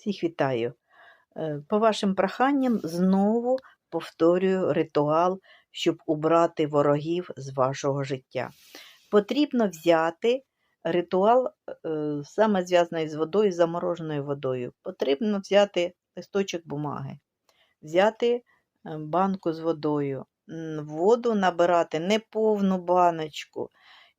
Всіх вітаю. Е, По вашим проханням знову повторюю ритуал, щоб убрати ворогів з вашого життя. Потрібно взяти ритуал е, саме зв'язаний з водою, замороженою водою. Потрібно взяти листочок бумаги, взяти е, банку з водою, воду набирати не повну баночку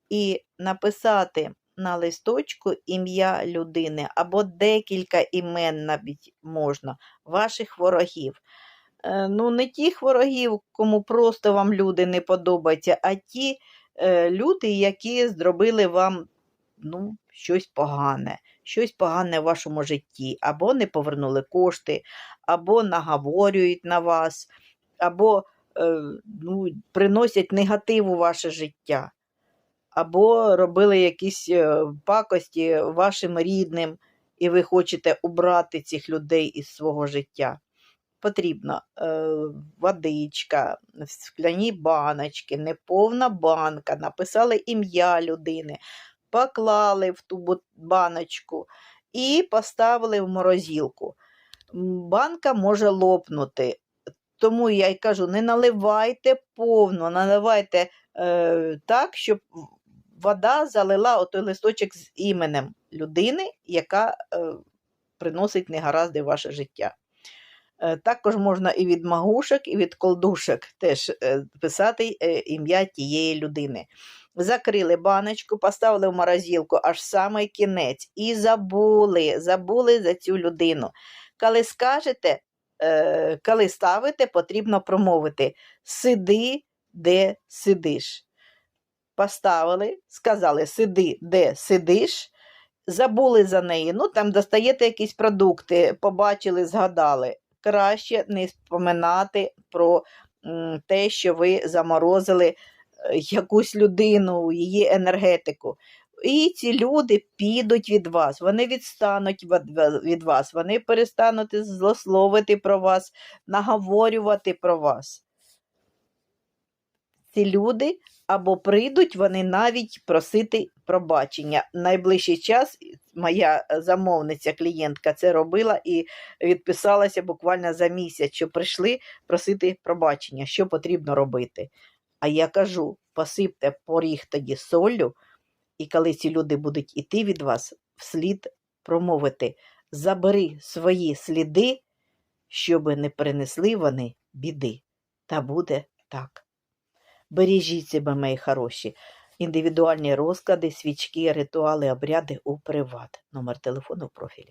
і написати на листочку ім'я людини або декілька імен навіть можна, ваших ворогів. Е, Ну, не тих ворогів, кому просто вам люди не подобаються, а ті е, люди, які зробили вам ну, щось погане, щось погане в вашому житті, або не повернули кошти, або наговорюють на вас, або е, ну, приносять негатив у ваше життя або робили якісь е, пакості вашим рідним, і ви хочете убрати цих людей із свого життя. Потрібно е, водичка, скляні баночки, неповна банка, написали ім'я людини, поклали в ту баночку і поставили в морозилку. Банка може лопнути. Тому я й кажу: не наливайте повно, наливайте е, так, щоб вода залила отой листочок з іменем людини, яка е, приносить негаразди в ваше життя. Е, також можна і від магушок, і від колдушок теж е, писати е, ім'я тієї людини. Закрили баночку, поставили в морозилку аж самий кінець і забули, забули за цю людину. Коли скажете, е, коли ставите, потрібно промовити сиди, де сидиш. Поставили, сказали сиди, де сидиш, забули за неї. Ну, там достаєте якісь продукти, побачили, згадали. Краще не споминати про те, що ви заморозили е, якусь людину, її енергетику. І ці люди підуть від вас, вони відстануть від від вас, вони перестануть злословити про вас, наговорювати про вас. Ці люди або прийдуть вони навіть просити пробачення. Найближчий час моя замовниця, клієнтка це робила і відписалася буквально за місяць, що прийшли просити пробачення, що потрібно робити. А я кажу: посипте поріг тоді солью, і коли ці люди будуть іти від вас, вслід промовити: забери свої сліди, щоб не принесли вони біди. Та буде так. Бережіть себе, мої хороші. Індивідуальні розклади, свічки, ритуали, обряди у приват. Номер телефону в профілі.